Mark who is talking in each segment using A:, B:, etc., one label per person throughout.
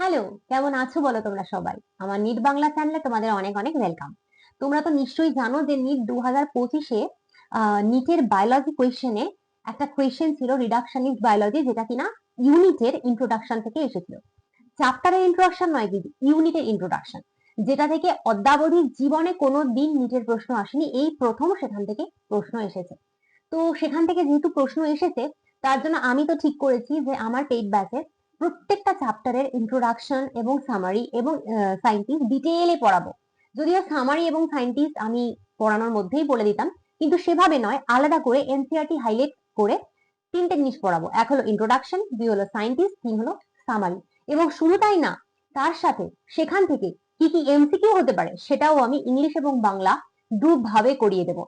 A: Hello কেমন আছো বলো তোমরা সবাই? আমার নিট বাংলা চ্যানেলে তোমাদের অনেক অনেক ওয়েলকাম তোমরা তো নিশ্চয়ই জানো যে নিট দু হাজার পঁচিশে নিটের বায়োলজি কোয়েশ্চেনে একটা কোয়েশ্চেন ছিল রিডাকশনিস্ট বায়োলজি যেটা কিনা ইউনিটের ইন্ট্রোডাকশন থেকে এসেছিল। চ্যাপ্টারের ইন্ট্রোডাকশন নয় দিদি ইউনিটের ইন্ট্রোডাকশন যেটা থেকে অদ্যাবধি জীবনে কোনো দিন নিটের প্রশ্ন আসেনি, এই প্রথম সেখান থেকে প্রশ্ন এসেছে। তো সেখান থেকে যেহেতু প্রশ্ন এসেছে, তার জন্য আমি তো ঠিক করেছি যে আমার পেইড ব্যাচে প্রত্যেকটা চ্যাপ্টারের ইন্ট্রোডাকশন এবং সামারি এবং সাইন্টিস্ট ডিটেইলে পড়াবো। যদিও সামারি এবং সাইন্টিস্ট আমি পড়ানোর মধ্যেই বলে দিতাম, কিন্তু সেভাবে নয়, আলাদা করে এনসিআরটি হাইলাইট করে তিনটে জিনিস পড়াবো। এক হলো ইন্ট্রোডাকশন দুই হলো সাইন্টিস্ট তিন হলো সামারি এবং শুধু তাই না, তার সাথে সেখান থেকে কি কি এমসিকিউ হতে পারে সেটাও আমি ইংলিশ এবং বাংলা দু ভাবে করিয়ে দেব।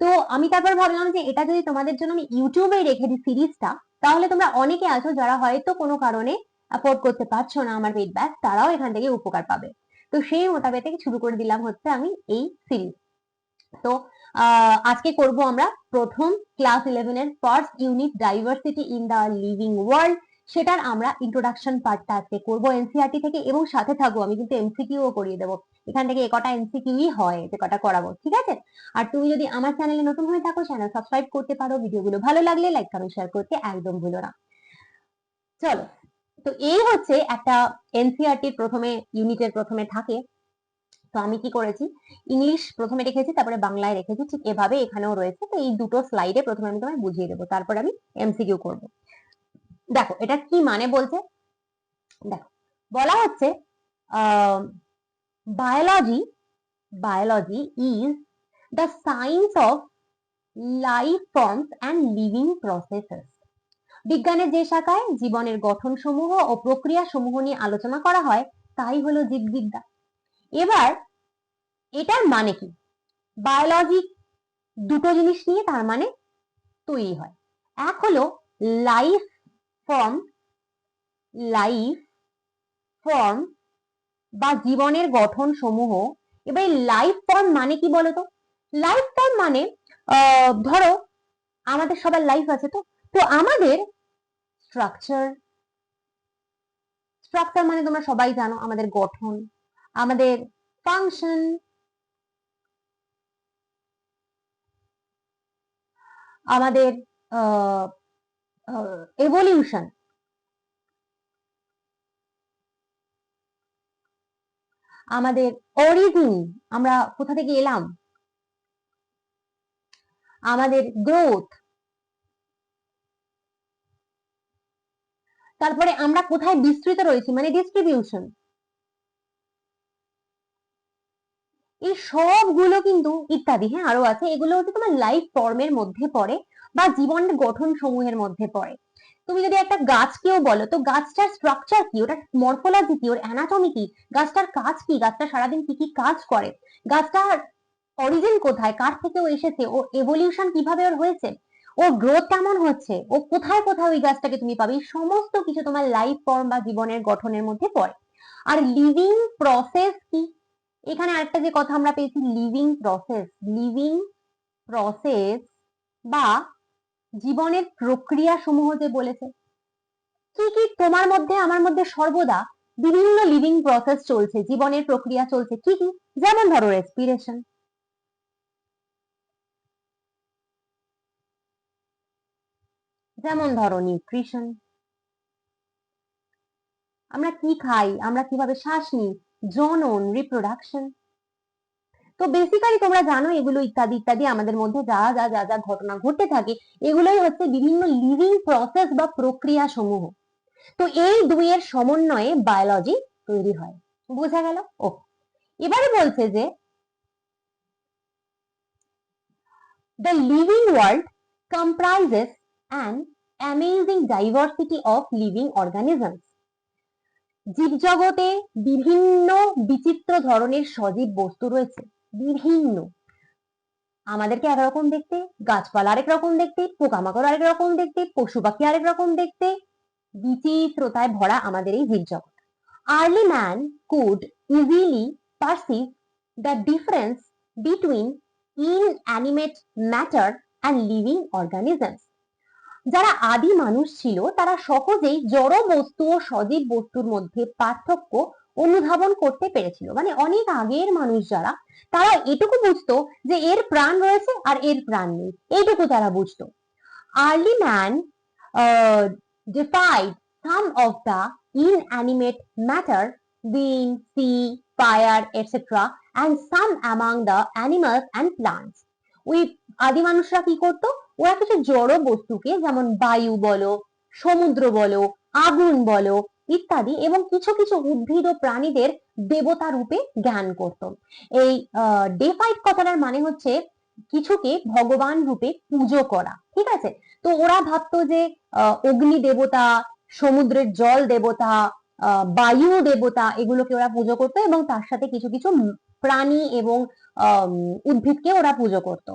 A: তো আমি তারপর ভাবলাম যে এটা যদি তোমাদের জন্য আমি ইউটিউবে রেখে দিই সিরিজটা তাহলে তোমরা অনেকে আছো যারা হয়তো কোনো কারণে অ্যাফোর্ড করতে পারছ না আমার পেড ব্যাগ তারাও এখান থেকে উপকার পাবে। তো সেই মোতাবেক শুরু করে দিলাম হচ্ছে আমি এই সিরিজ তো আজকে করব আমরা প্রথম ক্লাস ইলেভেনের first unit diversity in the living world সেটার আমরা ইন্ট্রোডাকশন পার্টটা আজকে করব এনসিআরটি থেকে এবং সাথে থাকব আমি কিন্তু এমসিকিউও করিয়ে দেবো। এখান থেকে কটা এমসিকিউই হয় যে কটা করাবো, ঠিক আছে? আর তুমি যদি আমার চ্যানেলে নতুন হয়ে থাকো চ্যানেল সাবস্ক্রাইব করতে পারো, ভিডিওগুলো ভালো লাগলে লাইক কমেন্ট শেয়ার করতে একদম ভুলো না। চলো, তো এই হচ্ছে একটা এনসিআরটি প্রথমে ইউনিটের প্রথমে থাকে। তো আমি কি করেছি? ইংলিশ প্রথমে রেখেছি, তারপরে বাংলায় রেখেছি, ঠিক এভাবে এখানেও রয়েছে। তো এই দুটো স্লাইডে প্রথমে আমি তোমায় বুঝিয়ে দেবো, তারপর আমি এমসিকিউ করব। দেখো, এটা কি মানে বলছে দেখো, বলা হচ্ছে biology biology is the science of life forms and living processes বিজ্ঞানের যে শাখায় জীবনের গঠন সমূহ ও প্রক্রিয়া সমূহ নিয়ে আলোচনা করা হয়, তাই হলো জীববিদ্যা। এবার, এটার মানে কি? বায়োলজি দুটো জিনিস নিয়ে তার মানে তৈরি হয়। এক হলো লাইফ ফর্ম লাইফ ফর্ম বা জীবনের গঠন সমূহ। এবার লাইফ ফর্ম মানে কি বলতো? লাইফ ফর্ম মানে ধরো আমাদের সবার লাইফ আছে তো। তো আমাদের স্ট্রাকচার স্ট্রাকচার মানে তোমরা সবাই জানো, আমাদের গঠন, আমাদের ফাংশন আমাদের এভলিউশন আমাদের অরিজিন আমরা কোথা থেকে এলাম? আমাদের গ্রোথ তারপরে আমরা কোথায় বিস্তৃত রয়েছি? মানে ডিস্ট্রিবিউশন এই সবগুলো কিন্তু ইত্যাদি হ্যাঁ আরও আছে। এগুলো হচ্ছে তোমার লাইফ ফর্মের মধ্যে পড়ে। বা জীবনের গঠন সমূহের মধ্যে পড়ে। তুমি যদি একটা গাছকেও বলো, তো গাছটার স্ট্রাকচার কি? ওটার মরফোলজি কি? ওর অ্যানাটমি কি? গাছটার কাজ কি? গাছটা সারাদিন কি কি কাজ করে? গাছটার অরিজিন কোথায়? কার থেকে ও এসেছে? ও এভলিউশন কীভাবে ওর হয়েছে? ওর গ্রোথ কেমন হচ্ছে? ও কোথায় কোথায় ওই গাছটাকে তুমি পাবে? সমস্ত কিছু তোমার লাইফ ফর্ম বা জীবনের গঠনের মধ্যে পড়ে। আর লিভিং প্রসেস কি? এখানে আরেকটা যে কথা আমরা পেয়েছি লিভিং প্রসেস লিভিং প্রসেস বা জীবনের প্রক্রিয়া সমূহ যে বলেছে। কি কি তোমার মধ্যে, আমার মধ্যে সর্বদা বিভিন্ন লিভিং প্রসেস চলছে, জীবনের প্রক্রিয়া চলছে, কি কি? যেমন ধরো রেসপিরেশন যেমন ধরো নিউট্রিশন আমরা কি খাই? আমরা কীভাবে শ্বাস নিই? জনন রিপ্রোডাকশন তো বেসিক্যালি তোমরা জানো এগুলো ইত্যাদি ইত্যাদি, আমাদের মধ্যে যা যা যা যা ঘটনা ঘটতে থাকে, এগুলোই হচ্ছে বিভিন্ন লিভিং প্রসেস বা প্রক্রিয়া সমূহ। তো এই দুইয়ের সমন্বয়ে বায়োলজি তৈরি হয়। বোঝা গেল? ও। এবারে বলছে যে the living world comprises an amazing diversity of living organisms জীবজগতে বিভিন্ন বিচিত্র ধরনের সজীব বস্তু রয়েছে। বিভিন্ন। আমাদেরকে একরকম দেখতে, গাছপালা আরেক রকম দেখতে, পোকামাকড় আরেক রকম দেখতে, পশু পাখি আরেক রকম দেখতে। বিচিত্রতায় ভরা আমাদের এই জীবজগৎ early man could easily perceive the difference between inanimate matter and living organisms যারা আদি মানুষ ছিল, তারা সহজেই জড় বস্তু ও সজীব বস্তুর মধ্যে পার্থক্য অনুধাবন করতে পেরেছিল মানে অনেক আগের মানুষ যারা তারা এটুকু বুঝতো যে এর প্রাণ রয়েছে আর এর প্রাণ নেই এইটুকু তারা বুঝতো early man defied some of the inanimate matter wind, sea, fire, etc. and some among the animals and plants. ওই আদি মানুষরা কি করতো ওরা কিছু জড় বস্তুকে যেমন বায়ু বলো সমুদ্র বলো আগুন বলো ইত্যাদি এবং কিছু কিছু উদ্ভিদ ও প্রাণীদের দেবতা রূপে জ্ঞান করত। এই ডেফাইট কথাটার মানে হচ্ছে কিছুকে ভগবান রূপে পুজো করা, ঠিক আছে? তো ওরা ভাবতো যে অগ্নি দেবতা, সমুদ্রের জল দেবতা বায়ু দেবতা এগুলোকে ওরা পুজো করতো এবং তার সাথে কিছু কিছু প্রাণী এবং উদ্ভিদকে ওরা পুজো করত।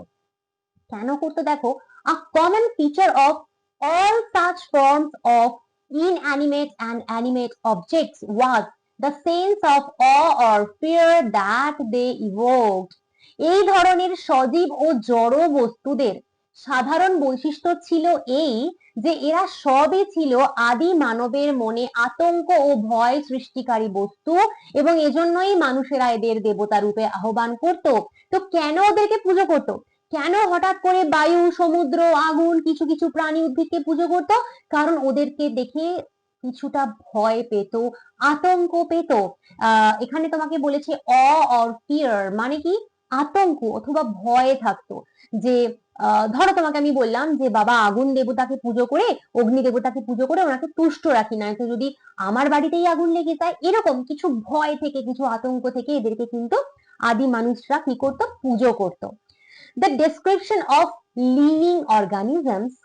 A: কেন করতো দেখো? A common feature of all such forms of inanimate and animate objects was the sense of awe or fear that they evoked. এই ধরনের সজীব ও জড় বস্তুদের সাধারণ বৈশিষ্ট্য ছিল এই যে এরা সবই ছিল আদি মানবের মনে আতঙ্ক ও ভয় সৃষ্টিকারী বস্তু এবং এজন্যই মানুষেরা এদের দেবতা রূপে আহ্বান করত। তো কেন ওদেরকে পুজো করত? কেন হঠাৎ করে বায়ু, সমুদ্র, আগুন, কিছু কিছু প্রাণী উদ্ভিদকে পুজো করত? কারণ ওদেরকে দেখে কিছুটা ভয় পেত, আতঙ্ক পেত। এখানে তোমাকে বলেছে অ অর ফিয়ার মানে কি? আতঙ্ক অথবা ভয়ে থাকতো। যে ধরো তোমাকে আমি বললাম যে, বাবা আগুন দেবতাকে পুজো করে, অগ্নি দেবতাকে পুজো করে ওনাকে তুষ্ট রাখি না। তো যদি আমার বাড়িতেই আগুন লেগে যায়, এরকম কিছু ভয় থেকে, কিছু আতঙ্ক থেকে এদেরকে কিন্তু আদি মানুষরা কি করতো? পুজো করতো। The description of living organisms,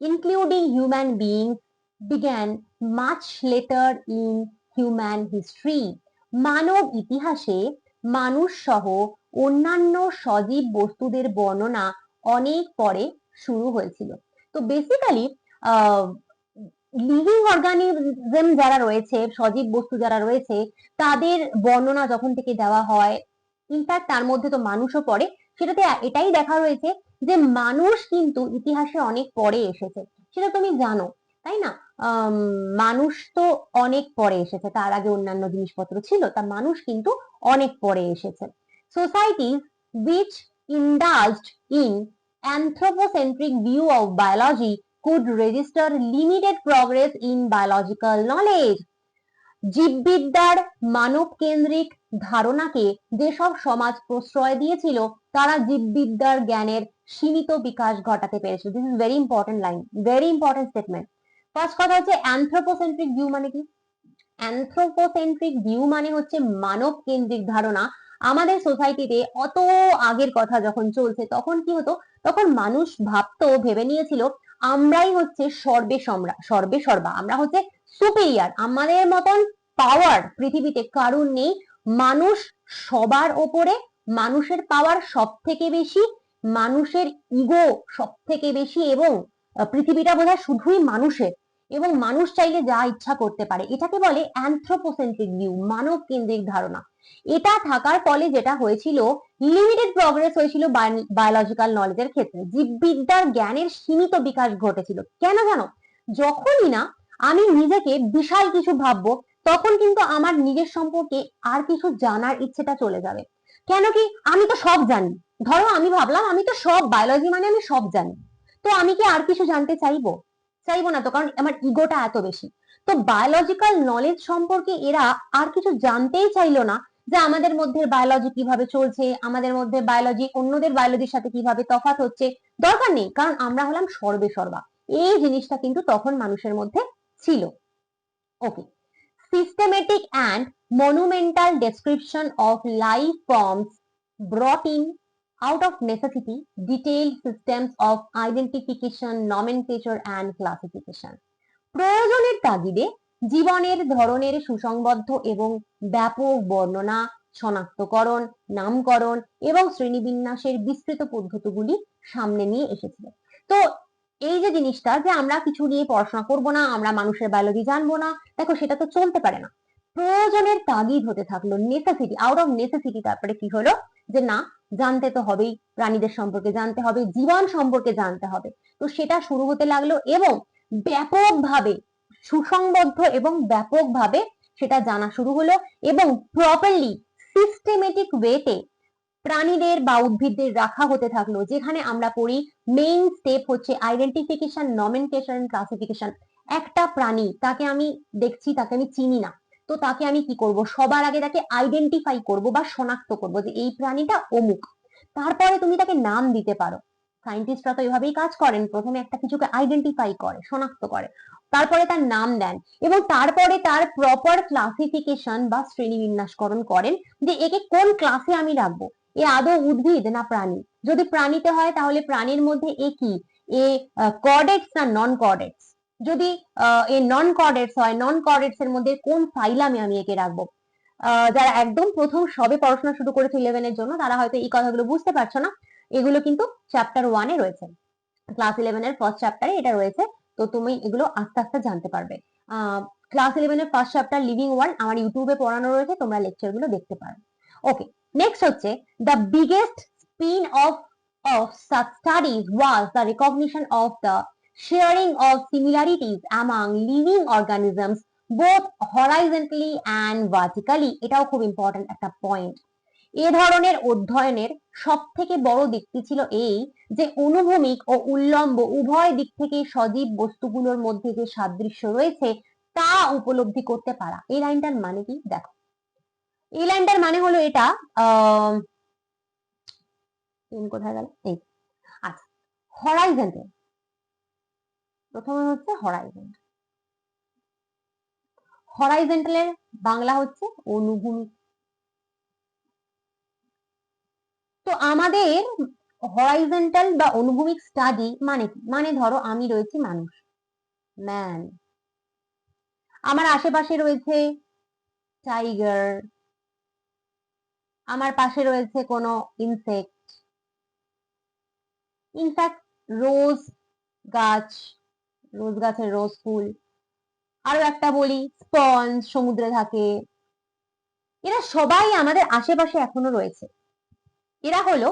A: including human beings began much later in human history. মানব ইতিহাসে মানুষ সহ অন্যান্য সজীব বস্তুদের বর্ণনা অনেক পরে শুরু হয়েছিল। তো বেসিক্যালি লিভিং অর্গানিজম যারা রয়েছে, সজীব বস্তু যারা রয়েছে, তাদের বর্ণনা যখন থেকে দেওয়া হয় ইনফ্যাক্ট তার মধ্যে তো মানুষও পড়ে সেটাতে এটাই দেখা রয়েছে যে মানুষ কিন্তু ইতিহাসে অনেক পরে এসেছে। সেটা তুমি জানো, তাই না? মানুষ তো অনেক পরে এসেছে, তার আগে অন্যান্য জিনিসপত্র ছিল, তা মানুষ কিন্তু অনেক পরে এসেছে। Societies which indulged in anthropocentric view of biology could register limited progress in biological knowledge জীববিদ্যার মানব কেন্দ্রিক ধারণাকে যেসব সমাজ প্রশ্রয় দিয়েছিল তারা জীববিদ্যার জ্ঞানের সীমিত বিকাশ ঘটাতে পেরেছিল this is very important line very important statement first কথা হচ্ছে অ্যানথ্রোপোসেন্ট্রিক ভিউ মানে কি? অ্যানথ্রোপোসেন্ট্রিক ভিউ মানে হচ্ছে মানব কেন্দ্রিক ধারণা। আমাদের সোসাইটিতে অত আগের কথা যখন চলছে, তখন কি হতো? তখন মানুষ ভাবতো, ভেবে নিয়েছিল, আমরাই হচ্ছে সর্বে সম্রা, সর্বে সর্বা, আমরা হচ্ছে সুপিরিয়ার আমাদের মতন পাওয়ার পৃথিবীতে কারুর নেই। মানুষ সবার ওপরে মানুষের পাওয়ার সব থেকে বেশি, মানুষের ইগো সব থেকে বেশি এবং পৃথিবীটা বোধহয় শুধুই মানুষের। এবং মানুষ চাইলে যা ইচ্ছা করতে পারে। এটাকে বলে অ্যানথ্রোপোসেন্ট্রিক ভিউ মানব কেন্দ্রিক ধারণা। এটা থাকার ফলে যেটা হয়েছিল লিমিটেড প্রগ্রেস হয়েছিল বায়োলজিক্যাল নলেজের ক্ষেত্রে। জীববিদ্যার জ্ঞানের সীমিত বিকাশ ঘটেছিল। কেন জানো? যখনই না আমি নিজেকে বিশাল কিছু ভাববো, তখন কিন্তু আমার নিজের সম্পর্কে আর কিছু জানার ইচ্ছেটা চলে যাবে। কেন কি? আমি তো সব জানি। ধরো আমি ভাবলাম, আমি তো সব বায়োলজি মানে আমি সব জানি। তো আমি কি আর কিছু জানতে চাইব? চাইব না তো, কারণ আমার ইগোটা এত বেশি। তো বায়োলজিক্যাল নলেজ সম্পর্কে এরা আর কিছু জানতেই চাইলো না যে আমাদের মধ্যে বায়োলজি কীভাবে চলছে, আমাদের মধ্যে বায়োলজি অন্যদের বায়োলজির সাথে কীভাবে তফাত হচ্ছে, দরকার নেই, কারণ আমরা হলাম সর্বে সর্বা। এই জিনিসটা কিন্তু তখন মানুষের মধ্যে ছিল। ওকে systematic and monumental description of life forms brought in out of necessity detailed systems of identification nomenclature and classification প্রয়োজনের তাগিদে জীবনের ধরনের সুসংবদ্ধ এবং ব্যাপক বর্ণনা শনাক্তকরণ নামকরণ এবং শ্রেণীবিন্যাসের বিস্তৃত পদ্ধতিগুলি সামনে নিয়ে এসেছিল তো এই যে জিনিসটা যে আমরা কিছু নিয়ে পড়াশোনা করব না, আমরা মানুষের বায়োলজি জানব না, দেখো সেটা তো চলতে পারে না। প্রয়োজনের তাগিদ হতে থাকল নেসেসিটি আউট অফ নেসেসিটি তারপরে কি হলো? যে না, জানতে তো হবেই, প্রাণীদের সম্পর্কে জানতে হবে, জীবন সম্পর্কে জানতে হবে। তো সেটা শুরু হতে লাগল এবং ব্যাপকভাবে সুসংবদ্ধ এবং ব্যাপকভাবে সেটা জানা শুরু হলো এবং প্রপারলি সিস্টেমেটিক ওয়েতে প্রাণীদের বা উদ্ভিদদের রাখা হতে থাকল। যেখানে আমরা পড়ি মেইন স্টেপ হচ্ছে আইডেন্টিফিকেশন নমেনকেশন ক্লাসিফিকেশন একটা প্রাণী, তাকে আমি দেখছি, তাকে আমি চিনি না। তো তাকে আমি কি করব? সবার আগে তাকে আইডেন্টিফাই করব বা শনাক্ত করব যে এই প্রাণীটা অমুক। তারপরে তুমি তাকে নাম দিতে পারো। সায়েন্টিস্টরা তো এভাবেই কাজ করেন। প্রথমে একটা কিছুকে আইডেন্টিফাই করে, শনাক্ত করে। তারপরে তার নাম দেন এবং তারপরে তার প্রপার ক্লাসিফিকেশন বা শ্রেণীবিন্যাসকরণ করেন যে একে কোন ক্লাসে আমি রাখব। এ আদৌ উদ্ভিদ না প্রাণী? যদি প্রাণীতে হয়, তাহলে প্রাণীর মধ্যে এ কি? এ কর্ডেটস না নন কর্ডেটস যদি এ নন কর্ডেটস হয় নন কর্ডেটস এর মধ্যে কোন ফাইলামে আমি একে রাখব? যারা একদম প্রথম সবে পড়াশোনা শুরু করেছে ইলেভেনের জন্য, তারা হয়তো এই কথাগুলো বুঝতে পারছ না। এগুলো কিন্তু চ্যাপ্টার ওয়ানে রয়েছে। ক্লাস ইলেভেনের ফার্স্ট চ্যাপ্টারে এটা রয়েছে। তো তুমি এগুলো আস্তে আস্তে জানতে পারবে। ক্লাস ইলেভেনের ফার্স্ট চ্যাপ্টার লিভিং ওয়ার্ল্ড আমার ইউটিউবে পড়ানো রয়েছে, তোমরা লেকচারগুলো দেখতে পারো। ওকে নেক্সট হচ্ছে the biggest spin off of such studies was the recognition of the sharing of similarities among living organisms, both horizontally and vertically. এটাও খুব ইম্পর্টেন্ট একটা পয়েন্ট এ ধরনের অধ্যয়নের সব থেকে বড় দিকটি ছিল এই যে, অনুভূমিক ও উল্লম্ব উভয় দিক থেকে সজীব বস্তুগুলোর মধ্যে যে সাদৃশ্য রয়েছে, তা উপলব্ধি করতে পারা। এই লাইনটার মানে কি? দেখো। এই লাইনটার মানে হলো এটা কোথায় গেল? এই আচ্ছা হরাইজেন্টাল প্রথমে হচ্ছে হরাইজেন্টাল হরাইজেন্টালের বাংলা হচ্ছে অনুভূমিক তো আমাদের হরাইজেন্টাল বা অনুভূমিক স্টাডি মানে কি? মানে ধরো আমি রয়েছি মানুষ। ম্যান আমার আশেপাশে রয়েছে টাইগার আমার পাশে রয়েছে কোনো ইনসেক্ট ইনফ্যাক্ট রোজ গাছ রোজ গাছের রোজ ফুল। আরও একটা বলি স্পঞ্জ সমুদ্রে থাকে। এরা সবাই আমাদের আশেপাশে এখনও রয়েছে। এরা হলো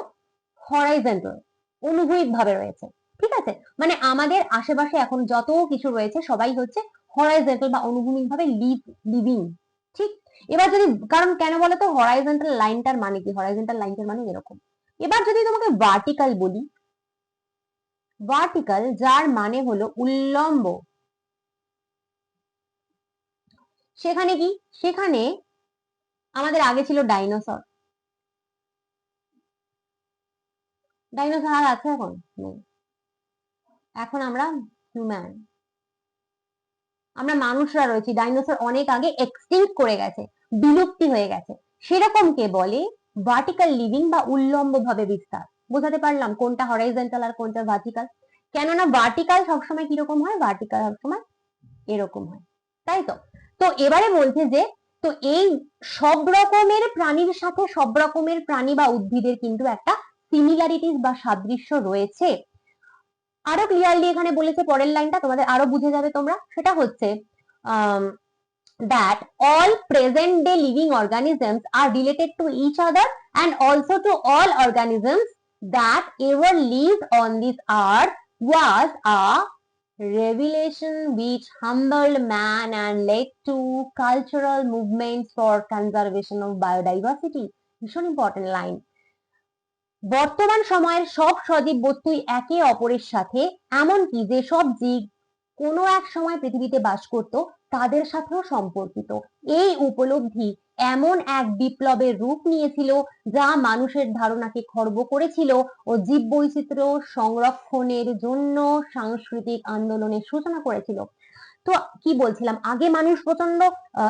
A: হরাইজেন্টাল অনুভূমিক ভাবে রয়েছে। ঠিক আছে? মানে আমাদের আশেপাশে এখন যত কিছু রয়েছে, সবাই হচ্ছে হরাইজেন্টাল বা অনুভূমিক ভাবে লিভ লিভিং ঠিক? এবার যদি, কারণ কেন বলতো? হরাইজেন্টাল লাইনটার মানে কি? হরাইজেন্টাল লাইনটার মানে এরকম। এবার যদি তোমাকে ভার্টিক্যাল বলি ভার্টিক্যাল যার মানে হলো উল্লম্ব। সেখানে কি? সেখানে আমাদের আগে ছিল ডাইনোসর ডাইনোসর আর আছে এখন? এখন আমরা হিউম্যান আমরা মানুষরা রয়েছি ডাইনোসর অনেক আগে এক্সটিংক্ট করে গেছে, বিলুপ্তি হয়ে গেছে। সেরকম কে বলে? ভার্টিক্যাল লিভিং বা উল্লম্ব ভাবে বিস্তার। বোঝাতে পারলাম কোনটা হরাইজেন্টাল আর কোনটা ভার্টিক্যাল কেননা ভার্টিক্যাল সবসময় কীরকম হয়? ভার্টিক্যাল সবসময় এরকম হয়। তাই তো? তো এবারে বলছে যে, তো এই সব রকমের প্রাণীর সাথে সব রকমের প্রাণী বা উদ্ভিদের কিন্তু একটা সিমিলারিটিস বা সাদৃশ্য রয়েছে। আরও ক্লিয়ারলি এখানে বলেছে পরের লাইনটা, তোমাদের আরও বুঝে যাবে তোমরা। সেটা হচ্ছে that all present day living organisms are related to each other and also to all organisms that ever live on this earth was a revelation which humble man and led to cultural movements for conservation of biodiversity ভীষণ important line বর্তমান সময়ের সব সজীব বস্তুই একে অপরের সাথে, এমনকি যে সব জীব কোনো এক সময় পৃথিবীতে বাস করত, তাদের সাথেও সম্পর্কিত। এই উপলব্ধি এমন এক বিপ্লবের রূপ নিয়েছিল, যা মানুষের ধারণাকে খর্ব করেছিল ও জীব বৈচিত্র্য সংরক্ষণের জন্য সাংস্কৃতিক আন্দোলনের সূচনা করেছিল। তো কি বলছিলাম? আগে মানুষ প্রচণ্ড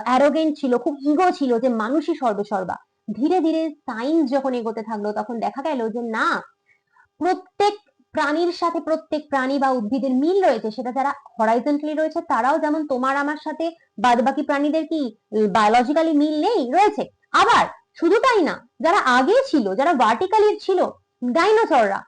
A: অ্যারোগেন্ট ছিল, খুব ইগো ছিল যে মানুষই সর্বেসর্বা ধীরে ধীরে সায়েন্স যখন এগোতে থাকল, তখন দেখা গেল যে না, প্রত্যেক প্রাণীর সাথে প্রত্যেক প্রাণী বা উদ্ভিদের মিল রয়েছে, সেটা যারা হরাইজেন্টালি রয়েছে, তারাও যেমন তোমার আমার সাথে বাদ বাকি প্রাণীদের কি বায়োলজিক্যালি মিল নেই, রয়েছে। আবার শুধু তাই না, যারা আগে ছিল, যারা ভার্টিক্যালি ছিল ডাইনোসররা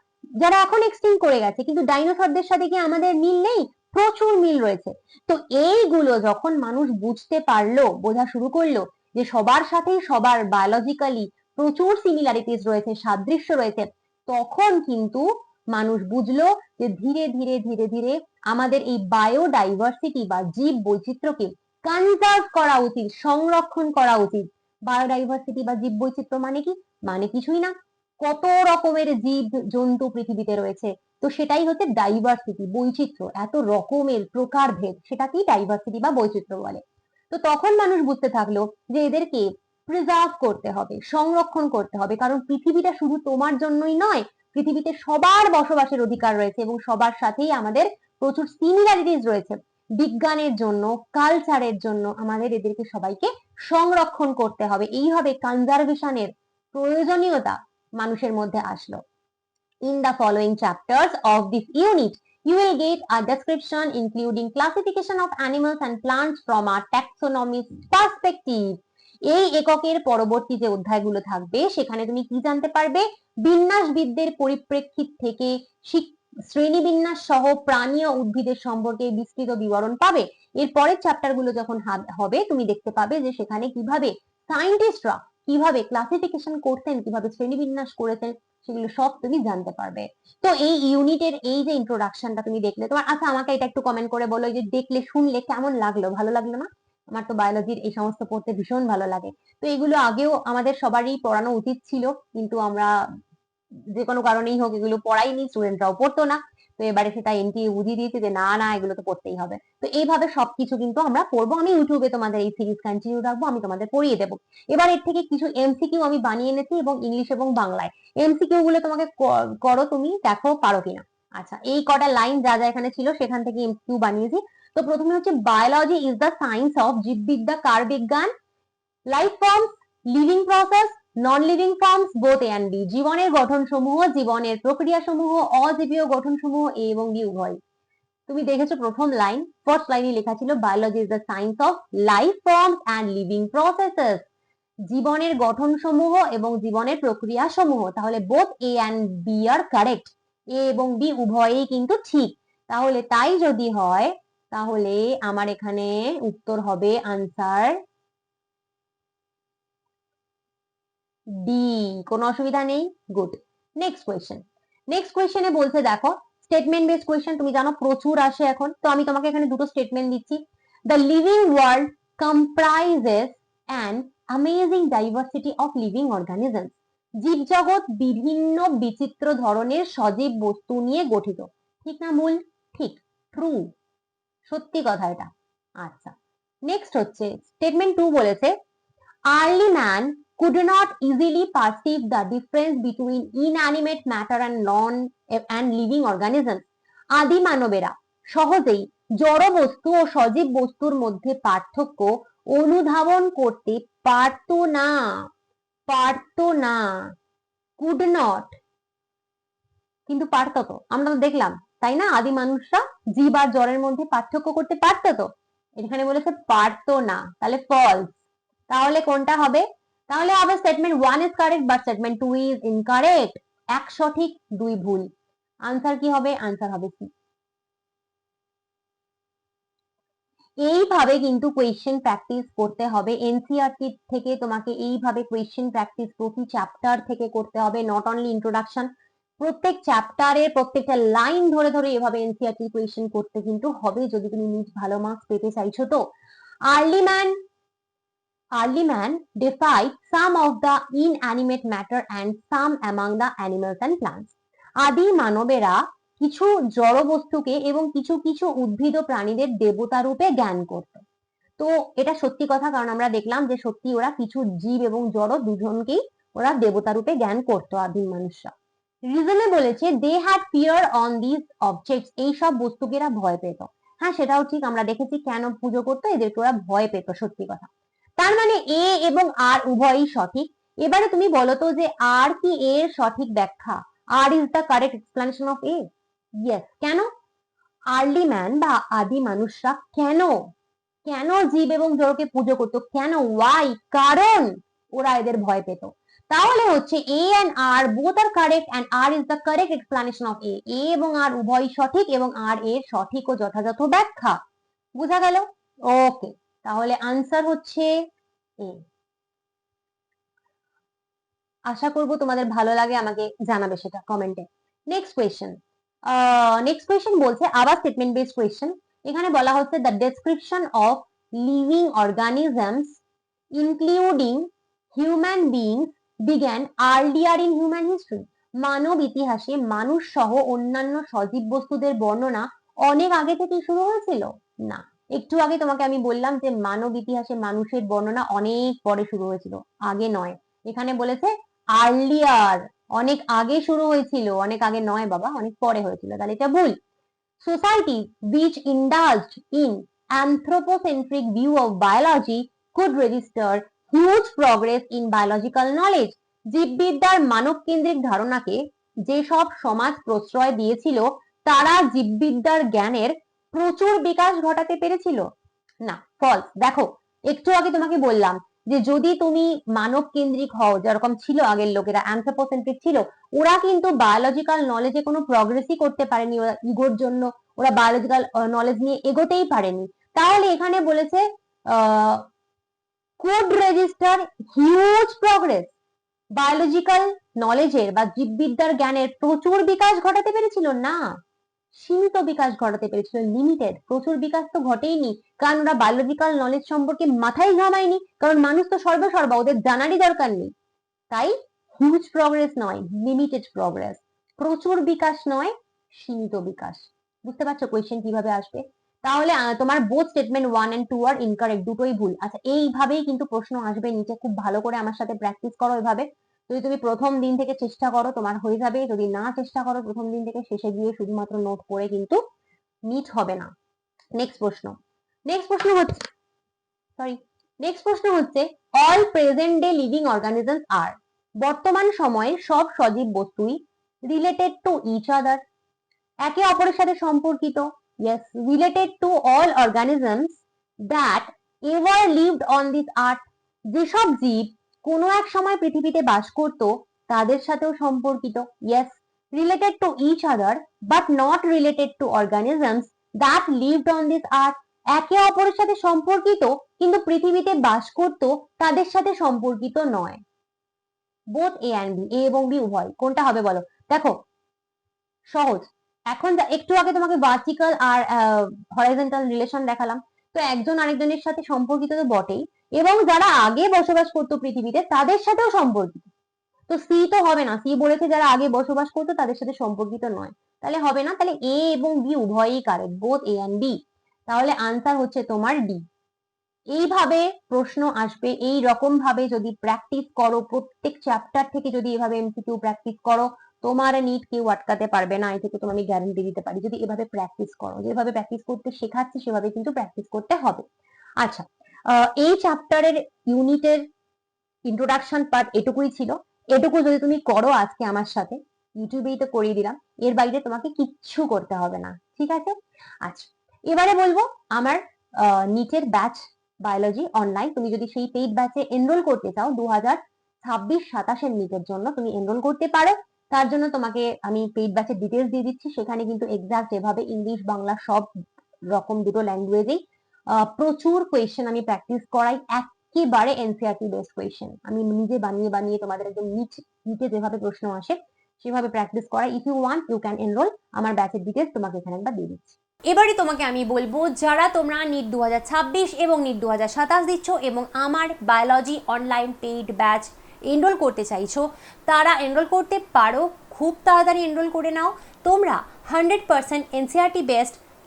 A: যারা এখন এক্সটিং করে গেছে, কিন্তু ডাইনোসরদের সাথে কি আমাদের মিল নেই? প্রচুর মিল রয়েছে। তো এইগুলো যখন মানুষ বুঝতে পারল, বোঝা শুরু করল যে সবার সাথে সবার বায়োলজিক্যালি প্রচুর সিমিলারিটিস রয়েছে, সাদৃশ্য রয়েছে, তখন কিন্তু মানুষ বুঝলো যে ধীরে ধীরে ধীরে ধীরে আমাদের এই বায়োডাইভার্সিটি বা জীব বৈচিত্র্যকে কনজার্ভ করা উচিত, সংরক্ষণ করা উচিত। বায়োডাইভার্সিটি বা জীব বৈচিত্র্য মানে কি? মানে কিছুই না। কত রকমের জীব, জন্তু পৃথিবীতে রয়েছে। তো সেটাই হচ্ছে ডাইভার্সিটি বৈচিত্র্য, এত রকমের প্রকারভেদ, সেটাকেই ডাইভার্সিটি বা বৈচিত্র্য বলে। তো তখন মানুষ বুঝতে থাকল যে এদেরকে প্রিজার্ভ করতে হবে, সংরক্ষণ করতে হবে। কারণ পৃথিবীটা শুধু তোমার জন্যই নয়, পৃথিবীতে সবার বসবাসের অধিকার রয়েছে এবং সবার সাথেই আমাদের প্রচুর সিমিলারিটিস রয়েছে। বিজ্ঞানের জন্য কালচারের জন্য আমাদের এদেরকে সবাইকে সংরক্ষণ করতে হবে। এইভাবে কনজারভেশনের প্রয়োজনীয়তা মানুষের মধ্যে আসলো। In the following chapters of this unit you will get a description including classification of animals and plants from a taxonomist perspective. এই এককের পরবর্তী যে অধ্যায়গুলো থাকবে, সেখানে তুমি কি জানতে পারবে? বিন্যাসবিদদের পরিপ্রেক্ষিত থেকে শ্রেণীবিন্যাস সহ প্রাণী ও উদ্ভিদের সম্পর্কে বিস্তৃত বিবরণ পাবে। এর পরের চ্যাপ্টারগুলো যখন হবে, তুমি দেখতে পাবে যে সেখানে কীভাবে সায়েন্টিস্টরা কীভাবে ক্লাসিফিকেশন করতেন, কীভাবে শ্রেণীবিন্যাস করেছেন, সেগুলো সব তুমি জানতে পারবে। তো এই ইউনিটের এই যে ইন্ট্রোডাকশনটা তুমি দেখলে, তোমার আচ্ছা আমাকে এটা একটু কমেন্ট করে বলো যে দেখলে, শুনলে কেমন লাগল? ভালো লাগল না? আমার তো বায়োলজির এই সমস্ত পড়তে ভীষণ ভালো লাগে। তো এগুলো আগেও আমাদের সবারই পড়ানো উচিত ছিল, কিন্তু আমরা যে কোনো কারণেই হোক এগুলো পড়াইনি স্টুডেন্টরাও পড়তো না। তো এবারে সেটা এনটিএ বুঝিয়ে দিয়েছে যে, না না, এগুলো তো পড়তেই হবে। তো এইভাবে সবকিছু কিন্তু আমরা পড়ব। আমি ইউটিউবে তোমাদের এই সিরিজ কন্টিনিউ রাখব, আমি তোমাদের পড়িয়ে দেবো। এবার এর থেকে কিছু এমসিকিউ আমি বানিয়ে এনেছি এবং ইংলিশ এবং বাংলায়। এমসিকিউ গুলো তোমাকে করো তুমি, দেখো পারো কিনা। আচ্ছা এই কটা লাইন যা যা এখানে ছিল, সেখান থেকে এমসিকিউ বানিয়েছি তো প্রথমে হচ্ছে biology is the science of জীববিদ্যা কার বিজ্ঞান life forms living process non living forms both A and B জীবনের গঠন সমূহ জীবনের প্রক্রিয়া সমূহ অজীবীয় গঠন সমূহ এ এবং বি উভয় তুমি দেখেছ প্রথম লাইন ফার্স্ট লাইনে লেখা ছিল biology is the science of life forms and living processes জীবনের গঠন সমূহ এবং জীবনের প্রক্রিয়া সমূহ তাহলে both A and B are correct A এবং বি উভয়ই কিন্তু ঠিক। তাহলে তাই যদি হয়, তাহলে আমার এখানে উত্তর হবে আনসার ডি কোনো অসুবিধা নেই গুড নেক্সট কোয়েশ্চেন নেক্সট কোয়েশ্চেনে বলছে, দেখো স্টেটমেন্ট বেস কোয়েশ্চেন তুমি জানো, প্রচুর আসে এখন, তো আমি তোমাকে এখানে দুটো স্টেটমেন্ট দিচ্ছি। The living world comprises an amazing diversity of living organisms জীবজগৎ বিভিন্ন বিচিত্র ধরনের সজীব বস্তু নিয়ে গঠিত। ঠিক না, মূল? ঠিক ট্রু সত্যি কথা এটা। আচ্ছা। নেক্সট হচ্ছে স্টেটমেন্ট টু বলেছে early man could not easily perceive the difference between inanimate matter and non, and living organisms আদি মানবেরা সহজেই জড় বস্তু ও সজীব বস্তুর মধ্যে পার্থক্য অনুধাবন করতে পারত না পারত না। কুড নট কিন্তু পারত তো, আমরা তো দেখলাম, তাই না? আদি মানুষরা জীব আর জ্বরের মধ্যে পার্থক্য করতে পারত তো? এখানে বলেছে পারত না, তাহলে ফলস তাহলে কোনটা হবে? তাহলে হবে statement one is correct but statement two is incorrect এক সঠিক দুই ভুল। আনসার কি হবে? আনসার হবে সি এইভাবে কিন্তু কোয়েশ্চেন প্র্যাকটিস করতে হবে। এনসিআরটি থেকে তোমাকে এইভাবে কোয়েশ্চেন প্র্যাকটিস প্রতি চ্যাপ্টার থেকে করতে হবে নট অনলি ইন্ট্রোডাকশন প্রত্যেক চ্যাপ্টারের প্রত্যেকটা লাইন ধরে ধরে এভাবে এনসিআরটি কোয়েশ্চেন করতে কিন্তু হবে, যদি তুমি নিজ ভালো মার্কস পেতে চাইছো তো। Early man early man defied some of the inanimate matter and some among the animals and plants. আদি মানবেরা কিছু জড় বস্তুকে এবং কিছু কিছু উদ্ভিদ ও প্রাণীদের দেবতা রূপে জ্ঞান করত। তো এটা সত্যি কথা, কারণ আমরা দেখলাম যে সত্যি ওরা কিছু জীব এবং জড় দুজনকেই ওরা দেবতা রূপে জ্ঞান করতো আদিম মানুষরা। রিজনে বলেছে they had fear on this objects এইসব বস্তুকে এরা ভয় পেত। হ্যাঁ সেটাও ঠিক, আমরা দেখেছি কেন পুজো করতো, এদেরকে ওরা ভয় পেত, সত্যি কথা। তার মানে এ এবং আর উভয়ই সঠিক। এবারে তুমি বলো তো যে আর কি এ এর সঠিক ব্যাখ্যা? R is the correct explanation of A yes কেন? আর্লি ম্যান বা আদি মানুষরা কেন? কেন জীব এবং জড়কে পুজো করতো? কেন? ওয়াই কারণ ওরা এদের ভয় পেত। তাহলে হচ্ছে A and R both are correct and R is the correct explanation of A A এবং আর উভয় সঠিক এবং আর এর সঠিক ও যথাযথ ব্যাখ্যা। বোঝা গেল? ওকে তাহলে আনসার হচ্ছে এ আশা করব তোমাদের ভালো লাগে, আমাকে জানাবে সেটা কমেন্টে নেক্সট কোয়েশ্চেন নেক্সট কোয়েশ্চেন বলছে, আবার স্টেটমেন্ট বেসড কোয়েশ্চেন এখানে বলা হচ্ছে the description of living organisms including human beings বিজ্ঞান আর্লিয়ার ইন হিউম্যান হিস্ট্রি মানব ইতিহাসে মানুষ সহ অন্যান্য সজীব বস্তুদের বর্ণনা অনেক আগে থেকেই শুরু হয়েছিল? না। একটু আগে তোমাকে আমি বললাম যে মানব ইতিহাসে মানুষের বর্ণনা অনেক পরে শুরু হয়েছিল, আগে নয়। এখানে বলেছে আর্লিয়ার অনেক আগে শুরু হয়েছিল, অনেক আগে নয় বাবা, অনেক পরে হয়েছিল। তাহলে এটা ভুল। Society which indulged in anthropocentric view of biology could register huge progress in biological knowledge জীববিদ্যার মানব কেন্দ্রিক ধারণাকে যেসব সমাজ প্রশ্রয় দিয়েছিল, তারা জীববিদ্যার জ্ঞানের প্রচুর বিকাশ ঘটাতে পেরেছিল? না ফলস দেখো, একটু আগে তোমাকে বললাম যে যদি তুমি মানব কেন্দ্রিক হও, যেরকম ছিল আগের লোকেরা অ্যান্থ্রোপোসেন্ট্রিক ছিল, ওরা কিন্তু বায়োলজিক্যাল নলেজে কোনো প্রগ্রেসই করতে পারেনি। ওরা ইগোর জন্য, ওরা বায়োলজিক্যাল নলেজ নিয়ে এগোতেই পারেনি। তাহলে এখানে বলেছে could register huge progress biological নলেজের বা জীববিদ্যার জ্ঞানের প্রচুর বিকাশ ঘটাতে পেরেছিল? না। সীমিত বিকাশ ঘটাতে পেরেছিল লিমিটেড প্রচুর বিকাশ তো ঘটেইনি, কারণ ওরা বায়োলজিক্যাল নলেজ সম্পর্কে মাথায় ঘামায়নি, কারণ মানুষ তো সর্বসর্বা, ওদের জানারই দরকার নেই। তাই হিউজ প্রগ্রেস নয় লিমিটেড প্রগ্রেস প্রচুর বিকাশ নয়, সীমিত বিকাশ। বুঝতে পারছ কোয়েশ্চেন কীভাবে আসবে? তাহলে তোমার both statement one and two are incorrect দুটোই ভুল। আচ্ছা এইভাবেই কিন্তু প্রশ্ন আসবে নিচে, খুব ভালো করে আমার সাথে প্র্যাকটিস করো এভাবে। যদি তুমি প্রথম দিন থেকে চেষ্টা করো, তোমার হয়ে যাবে। যদি না চেষ্টা করো, প্রথম দিন থেকে শেষে গিয়ে শুধুমাত্র নোট করে কিন্তু মিট হবে না। নেক্সট প্রশ্ন। নেক্সট প্রশ্ন হচ্ছে সরি নেক্সট প্রশ্ন হচ্ছে all present day living organisms আর বর্তমান সময়ে সব সজীব বস্তুই রিলেটেড টু ইচ আদার একে অপরের সাথে সম্পর্কিত, yes, related to all organisms that ever lived on this earth, যেসব জীব কোনো এক সময় পৃথিবীতে বাস করত, তাদের সাথেও সম্পর্কিত, yes, related to each other, but not related to organisms that lived on this earth. একে অপরের সাথে সম্পর্কিত, কিন্তু পৃথিবীতে বাস করত, তাদের সাথে সম্পর্কিত নয়। Both A and B A এবং বি উভয়। কোনটা হবে বলো? দেখো, সহজ। এখন একটু আগে তোমাকে ভার্টিক্যাল আর হরাইজন্টাল রিলেশন দেখালাম। তো একজন আরেকজনের সাথে সম্পর্কিত তো বটেই। এবং যারা আগে বসবাস করতো পৃথিবীতে, তাদের সাথেও সম্পর্কিত। তো সি তো হবে না। সি বলেছে যারা আগে বসবাস করতো, তাদের সাথে সম্পর্কিত নয়। তাহলে হবে না? তাহলে এ এবং বি উভয়ই correct both A and B তাহলে আনসার হচ্ছে তোমার ডি এইভাবে প্রশ্ন আসবে। এই রকম ভাবে যদি প্র্যাকটিস করো, প্রত্যেক চ্যাপ্টার থেকে যদি এভাবে এমসিকিউ প্র্যাকটিস করো, তোমার নিট কেউ আটকাতে পারবে না। থেকে তোমার আমি গ্যারান্টি দিতে পারি। যদি এভাবে প্র্যাকটিস করো যেভাবে প্র্যাকটিস করতে শেখাচ্ছি, সেভাবে কিন্তু প্র্যাকটিস করতে হবে। আচ্ছা এই চ্যাপ্টারের ইউনিটের ইন্ট্রোডাকশন পার্ট এটুকুই ছিল। এটুকু যদি তুমি করো আজকে আমার সাথে ইউটিউবেই তো করিয়ে দিলাম। এর বাইরে তোমাকে কিচ্ছু করতে হবে না, ঠিক আছে? আচ্ছা এবারে বলব আমার নিটের ব্যাচ বায়োলজি অনলাইন তুমি যদি সেই পেইড ব্যাচে এনরোল করতে চাও দু হাজার ছাব্বিশ সাতাশের নিটের জন্য তুমি এনরোল করতে পারো। তার জন্য তোমাকে আমি পেইড ব্যাচের ডিটেলস দিয়ে দিচ্ছি। সেখানে কিন্তু এক্সাক্ট যেভাবে ইংলিশ বাংলা সব রকম দুটো ল্যাঙ্গুয়েজেই প্রচুর কোয়েশ্চেন আমি প্র্যাকটিস করাই একেবারে এনসিআরটি বেস কোয়েশ্চেন আমি নিজে বানিয়ে বানিয়ে তোমাদের একদম নিট নিটে যেভাবে প্রশ্ন আসে, সেভাবে প্র্যাকটিস করাই। If you want you can enroll আমার ব্যাচের ডিটেলস তোমাকে এখানে একবার দিয়ে দিচ্ছি।
B: এবারে তোমাকে আমি বলব, যারা তোমরা নিট দু হাজার ছাব্বিশ এবং নিট দু হাজার দিচ্ছ এবং আমার biology online paid batch enroll করতে চাইছো, তারা এনরোল করতে পারো। খুব তাড়াতাড়ি এনরোল করে নাও। তোমরা hundred percent NCERT best